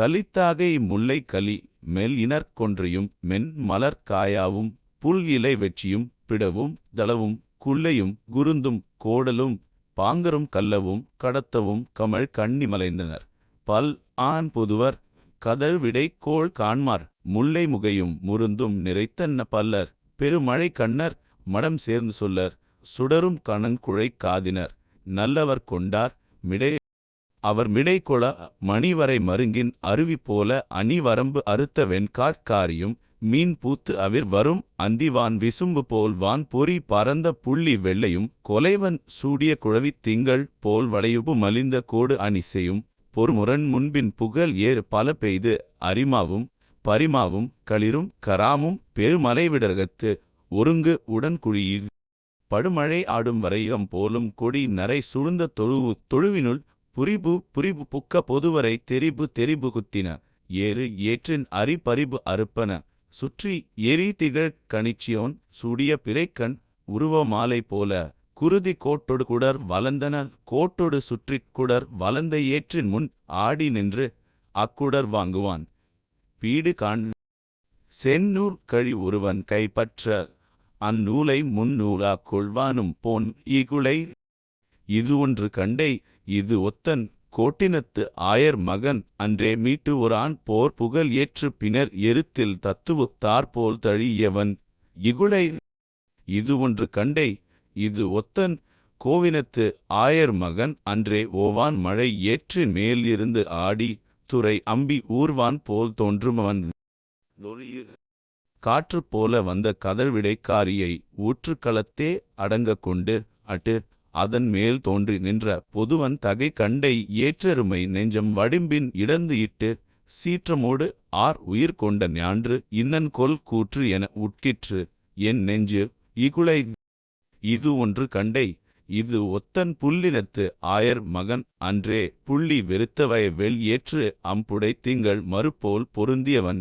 கலித்தாகை முல்லை கலி மெல் இனற் கொன்றையும் மென் மலர் காயாவும் புல் இலை வெற்றியும் பிடவும் தளவும் குள்ளையும் குருந்தும் கோடலும் பாங்கரும் கல்லவும் கடத்தவும் கமழ் கண்ணி மலைந்தனர். பல் ஆண் பொதுவர் கதழ் விடை கோள் காண்மார் முல்லை முகையும் முருந்தும் நிறைத்தன்ன பல்லர் பெருமழை கண்ணர் மடம் சேர்ந்து சொல்லர் சுடரும் கணங்குழை காதினர் நல்லவர் கொண்டார் மிடை அவர் மிடைக்கொள கொள மணிவரை மருங்கின் அருவி போல அணிவரம்பு அறுத்த வெண்காற்காரியும் மீன் பூத்து அவிர் வரும் அந்திவான் விசும்பு போல் வான் பொறி பரந்த புள்ளி வெள்ளையும் கொலைவன் சூடிய குழவித் திங்கள் போல் வளையுபு மலிந்த கோடு அணிசையும் பொறுமுரண் முன்பின் புகழ் ஏறு பல பெய்து அரிமாவும் பரிமாவும் களிரும் கராமும் பெருமலைவிடர்கத்து ஒருங்கு உடன்குழியில் படுமழை ஆடும் வரையம் போலும் கொடி நரை சுழுந்த தொழுவு தொழுவினுள் புரிபு புரிபு புக்க பொதுவரை தெரிபு தெரிபு குத்தின. ஏறு ஏற்றின் அரி பரிபு அறுப்பன. சுற்றி எரி திகழ் கணிச்சியோன் சூடிய பிறைக்கண் உருவ மாலை போல. குருதி கோட்டொடு குடர் வளர்ந்தன கோட்டொடு சுற்றிக் குடர் வளர்ந்த ஏற்றின் முன் ஆடி நின்று அக்குடர் வாங்குவான். பீடு காண் செந்நூற் கழி ஒருவன் கைப்பற்ற. அந்நூலை முன்னூலா கொள்வானும் போன் இகுளை இது ஒன்று கண்டை இது ஒத்தன் கோட்டினத்து ஆயர் மகன் அன்றே மீட்டு ஒரான் போர் புகழ் ஏற்று பின்னர் எருத்தில் தத்துவுத்தார் போல் தழியவன். இகுளை இது ஒன்று கண்டை இது ஒத்தன் கோவினத்து ஆயர் மகன் அன்றே ஓவான் மழை ஏற்று மேல் இருந்து ஆடி துறை அம்பி ஊர்வான் போல் தோன்றுமவன். காற்று போல வந்த கதழ்விடைக்காரியை ஊற்றுக்களத்தே அடங்க கொண்டு அட்டு அதன் மேல் தோன்றி நின்ற பொதுவன் தகை கண்டை ஏற்றருமை நெஞ்சம் வடிம்பின் இடந்து இட்டு சீற்றமோடு ஆர் உயிர் கொண்ட ஞான்று இன்னன் கொல் கூற்று என உட்கிற்று என் நெஞ்சு இகுளை இது ஒன்று கண்டை இது ஒத்தன் புல்லினத்து ஆயர் மகன் அன்றே புள்ளி வெறுத்தவய வெள் ஏற்று அம்புடை திங்கள் மறுபோல் பொருந்தியவன்.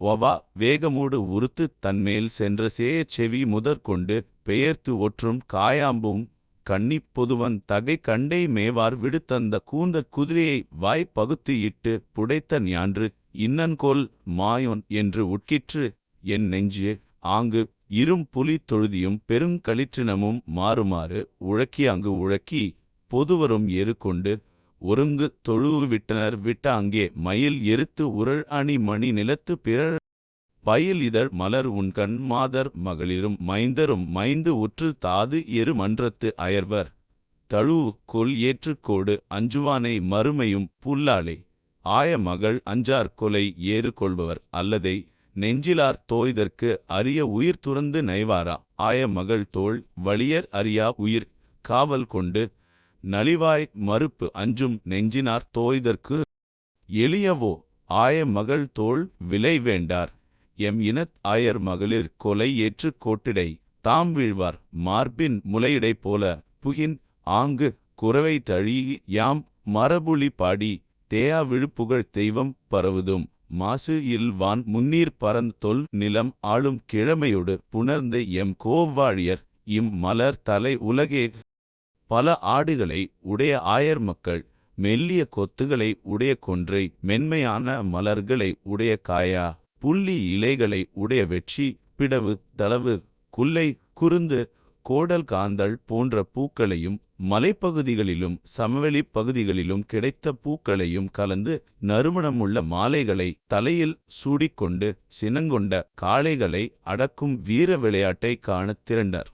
ஒவா வேகமோடு உறுத்து தன்மேல் சென்ற சேயச் செவி முதற்கொண்டு பெயர்த்து ஒற்றும் காயாம்பும் கண்ணிப் பொதுவன் தகை கண்டை மேவார் விடுத்தந்த கூந்த குதிரையை வாய் பகுத்து இட்டு புடைத்த ஞான்று இன்னன்கொல் மாயோன் என்று உட்கிற்று என் நெஞ்சு ஆங்கு இரும் புலி தொழுதியும் பெருங்களிற்றினமும் மாறுமாறு உழக்கி அங்கு உழக்கி பொதுவரும் எரு கொண்டு ஒருங்கு தொழுவு விட்டனர் விட்ட அங்கே மயில் எருத்து உரள் அணி மணி நிலத்து பிறழ் பயில் இதழ் மலர் உண்கண் மாதர் மகளிரும் மைந்தரும் மைந்து உற்று தாது எரு மன்றத்து அயர்வர். தழுவு கொல் ஏற்றுக்கோடு அஞ்சுவானை மறுமையும் புல்லாளே. ஆய மகள் அஞ்சார் கொலை ஏறு கொள்பவர் அல்லதை நெஞ்சிலார் தோய்தற்கு அரிய உயிர் துறந்து நைவாரா. ஆய மகள் தோள் வலியர் அறியா உயிர் காவல் கொண்டு நலிவாய் மறுப்பு அஞ்சும் நெஞ்சினார் தோய்தற்கு. எளியவோ ஆய மகள் தோள் விலை வேண்டார். எம் இனத் ஆயர் மகளிர் கொலை ஏற்று கோட்டிடை. தாம் வீழ்வார். மார்பின் முலையிடை போல புகின் ஆங்கு குறவை தழி யாம் மரபுளி பாடி. தேயா விழுப்புகழ் தெய்வம் பரவுதும். மாசு இல்வான் முன்னீர் பரந் தொல் நிலம் ஆளும் கிழமையொடு புணர்ந்த எம் கோவாழியர் இம் மலர் தலை உலகே. பல ஆடுகளை உடைய ஆயர் மக்கள் மெல்லிய கொத்துகளை உடைய கொன்றை. மென்மையான மலர்களை உடைய காயா. புள்ளி இலைகளை உடைய வெற்றி பிடவு தளவு குல்லை குருந்து கோடல் காந்தள் போன்ற பூக்களையும் மலைப்பகுதிகளிலும் சமவெளிப் பகுதிகளிலும் கிடைத்த பூக்களையும் கலந்து நறுமணமுள்ள மாலைகளை தலையில் சூடிக்கொண்டு சினங்கொண்ட காளைகளை அடக்கும் வீர விளையாட்டை காணத் திரண்டர்.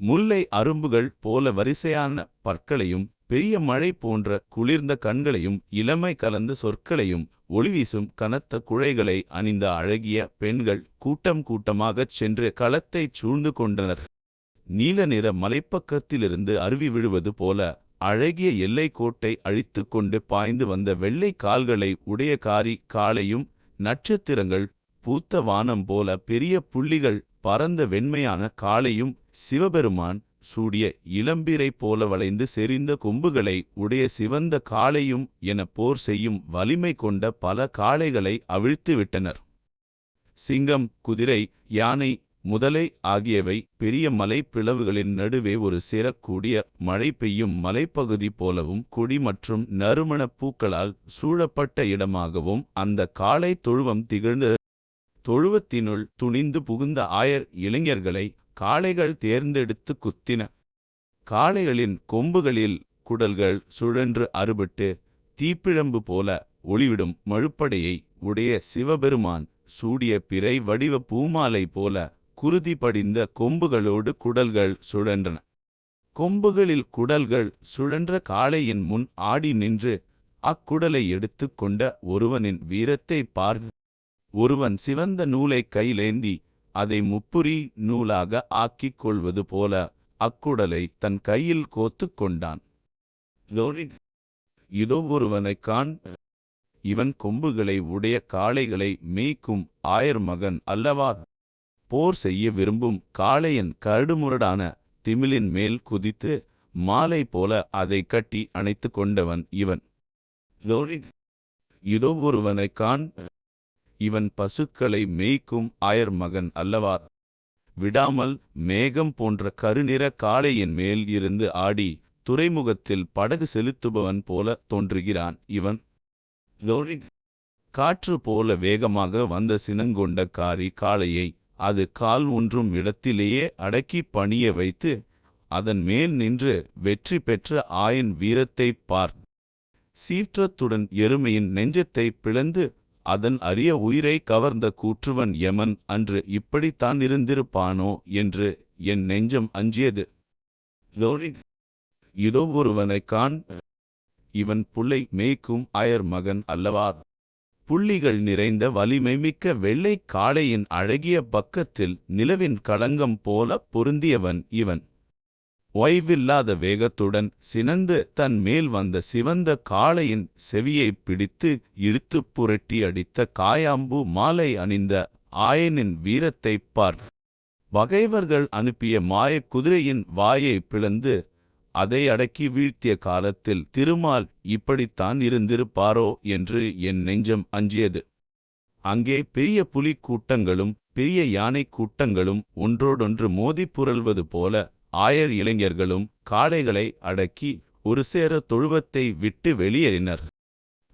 முல்லை அரும்புகள் போல வரிசையான பற்களையும் பெரிய மழை போன்ற குளிர்ந்த கண்களையும் இளமை கலந்த சொற்களையும் ஒளிவீசும் கனத்த குழைகளை அணிந்த அழகிய பெண்கள் கூட்டம் கூட்டமாகச் சென்று களத்தைச் சூழ்ந்து கொண்டனர். நீல நிற மலைப்பக்கத்திலிருந்து அருவி விழுவது போல அழகிய எல்லை கோட்டை அழித்து கொண்டு பாய்ந்து வந்த வெள்ளை கால்களை உடைய காரி காளையும் நட்சத்திரங்கள் பூத்த வானம் போல பெரிய புள்ளிகள் பரந்த வெண்மையான காளையும் சிவபெருமான் சூடிய இளம்பிரை போல வளைந்து செறிந்த கொம்புகளை உடைய சிவந்த காளையும் என போர் செய்யும் வலிமை கொண்ட பல காளைகளை அவிழ்த்து விட்டனர் சிங்கம் குதிரை யானை முதலை ஆகியவை பெரிய மலை பிளவுகளின் நடுவே ஒரு சேரக்கூடிய மழை பெய்யும் மலைப்பகுதி போலவும் கொடி மற்றும் நறுமணப் பூக்களால் சூழப்பட்ட இடமாகவும் அந்த காளை தொழுவம் திகழ்ந்தது தொழுவத்தினுள் துணிந்து புகுந்த ஆயர் இளைஞர்களை காளைகள் தேர்ந்தெடுத்து குத்தின. காளைகளின் கொம்புகளில் குடல்கள் சுழன்று அறுபட்டு தீப்பிழம்பு போல ஒளிவிடும் மழுப்படையை உடைய சிவபெருமான் சூடிய பிறை வடிவ பூமாலை போல குருதி படிந்த கொம்புகளோடு குடல்கள் சுழன்றன. கொம்புகளில் குடல்கள் சுழன்ற காளையின் முன் ஆடி நின்று அக்குடலை எடுத்துக் கொண்ட ஒருவனின் வீரத்தை பார். ஒருவன் சிவந்த நூலை கையிலேந்தி அதை முப்புரி நூலாக ஆக்கிக் கொள்வது போல அக்குடலை தன் கையில் கோத்துக் கொண்டான் இதோ ஒருவனைக் காண். இவன் கொம்புகளை உடைய காளைகளை மேய்க்கும் ஆயர் மகன் அல்லவா? போர் செய்ய விரும்பும் காளையன் கரடுமுரடான திமிலின் மேல் குதித்து மாலை போல அதை கட்டி அணைத்து கொண்டவன் இவன். இதோ ஒருவனைக் காண். இவன் பசுக்களை மேய்க்கும் ஆயர் மகன் அல்லவா? விடாமல் மேகம் போன்ற கருநிற காளையின் மேல் இருந்து ஆடி துறைமுகத்தில் படகு செலுத்துபவன் போல தோன்றுகிறான் இவன். காற்று போல வேகமாக வந்த சினங்கொண்ட காரி காளையை அது கால் ஒன்றும் இடத்திலேயே அடக்கி பணிய வைத்து அதன் மேல் நின்று வெற்றி பெற்ற ஆயன் வீரத்தைப் பார். சீற்றத்துடன் எருமையின் நெஞ்சத்தை பிளந்து அதன் அரிய உயிரை கவர்ந்த கூற்றுவன் யமன் அன்று இப்படித்தான் இருந்திருப்பானோ என்று என் நெஞ்சம் அஞ்சியது. இதோ ஒருவனைக் காண். இவன் புள்ளை மேய்க்கும் அயர் மகன் அல்லவா? புள்ளிகள் நிறைந்த வலிமை மிக்க வெள்ளைக் காளையின் அழகிய பக்கத்தில் நிலவின் களங்கம் போல பொருந்தியவன் இவன். ஓய்வில்லாத வேகத்துடன் சினந்து தன் மேல் வந்த சிவந்த காளையின் செவியைப் பிடித்து இழுத்துப் புரட்டி அடித்த காயாம்பு மாலை அணிந்த ஆயனின் வீரத்தைப் பார். பகைவர்கள் அனுப்பிய மாயக் குதிரையின் வாயை பிளந்து அதை அடக்கி வீழ்த்திய காலத்தில் திருமால் இப்படித்தான் இருந்திருப்பாரோ என்று என் நெஞ்சம் அஞ்சியது. அங்கே பெரிய புலிக் கூட்டங்களும் பெரிய யானைக் கூட்டங்களும் ஒன்றோடொன்று மோதிப் புரள்வது போல ஆயர் இளைஞர்களும் காளைகளை அடக்கி ஒரு சேர தொழுவத்தை விட்டு வெளியேறினர்.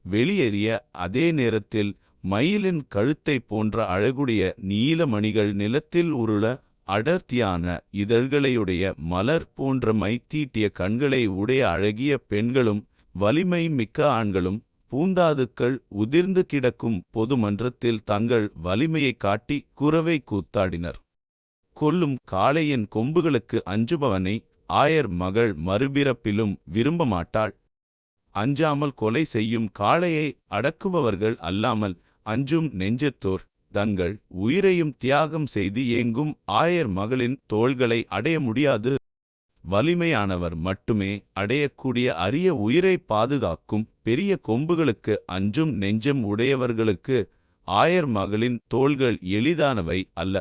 வெளியேறிய அதே நேரத்தில் மயிலின் கழுத்தைப் போன்ற அழகுடைய நீலமணிகள் நிலத்தில் உருள அடர்த்தியான இதழ்களையுடைய மலர் போன்ற மைத்தீட்டிய கண்களை உடைய அழகிய பெண்களும் வலிமை மிக்க ஆண்களும் பூந்தாதுக்கள் உதிர்ந்து கிடக்கும் பொதுமன்றத்தில் தங்கள் வலிமையைக் காட்டி குறவை கூத்தாடினர். கொல்லும் காளையின் கொம்புகளுக்கு அஞ்சுபவனை ஆயர் மகள் மறுபிறப்பிலும் விரும்பமாட்டாள். அஞ்சாமல் கொலை செய்யும் காளையை அடக்குபவர்கள் அல்லாமல் அஞ்சும் நெஞ்சத்தோர் தங்கள் உயிரையும் தியாகம் செய்து ஏங்கும் ஆயர் மகளின் தோள்களை அடைய முடியாது. வலிமையானவர் மட்டுமே அடையக்கூடிய அரிய உயிரை பாதுகாக்கும் பெரிய கொம்புகளுக்கு அஞ்சும் நெஞ்சம் உடையவர்களுக்கு ஆயர் மகளின் தோள்கள் எளிதானவை அல்ல.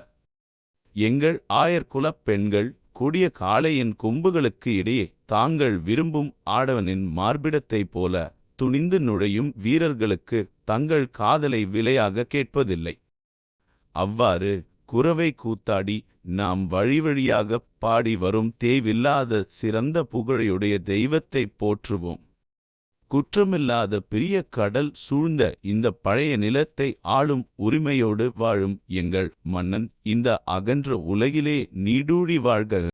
எங்கள் ஆயர் குலப் பெண்கள் கொடிய காளையின் கொம்புகளுக்கு இடையே தாங்கள் விரும்பும் ஆடவனின் மார்பிடத்தைப் போல துணிந்து நுழையும் வீரர்களுக்கு தங்கள் காதலை விலையாக கேட்பதில்லை. அவ்வாறு குறவை கூத்தாடி நாம் வழிவழியாகப் பாடி வரும் தேவில்லாத சிறந்த புகழையுடைய தெய்வத்தைப் போற்றுவோம். குற்றமில்லாத பெரிய கடல் சூழ்ந்த இந்த பழைய நிலத்தை ஆளும் உரிமையோடு வாழும் எங்கள் மன்னன். இந்த அகன்ற உலகிலே நீடூழி வாழ்க.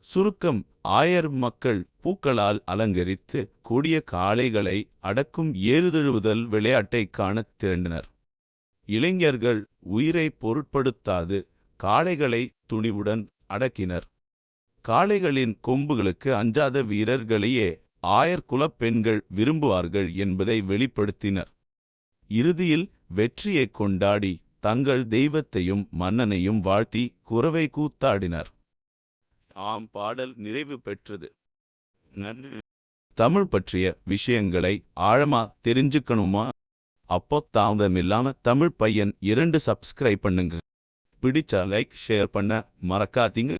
சுருக்கம் ஆயர் மக்கள் பூக்களால் அலங்கரித்து கொடிய காளைகளை அடக்கும் ஏறுதழுவுதல் விளையாட்டைக் காணத் திரண்டனர். இளைஞர்கள் உயிரை பொருட்படுத்தாது காளைகளை துணிவுடன் அடக்கினர். காளைகளின் கொம்புகளுக்கு அஞ்சாத வீரர்களையே ஆயர் குலப் பெண்கள் விரும்புவார்கள் என்பதை வெளிப்படுத்தினர். இறுதியில் வெற்றியைக் கொண்டாடி தங்கள் தெய்வத்தையும் மன்னனையும் வாழ்த்தி குரவை கூத்தாடினர். ஆம் பாடல் நிறைவு பெற்றது. நன்றி. தமிழ் பற்றிய விஷயங்களை ஆழமா தெரிஞ்சுக்கணுமா? அப்போ தாமதமில்லாம தமிழ் பையன் இரண்டு சப்ஸ்கிரைப் பண்ணுங்க. பிடிச்சா லைக் ஷேர் பண்ண மறக்காதீங்க.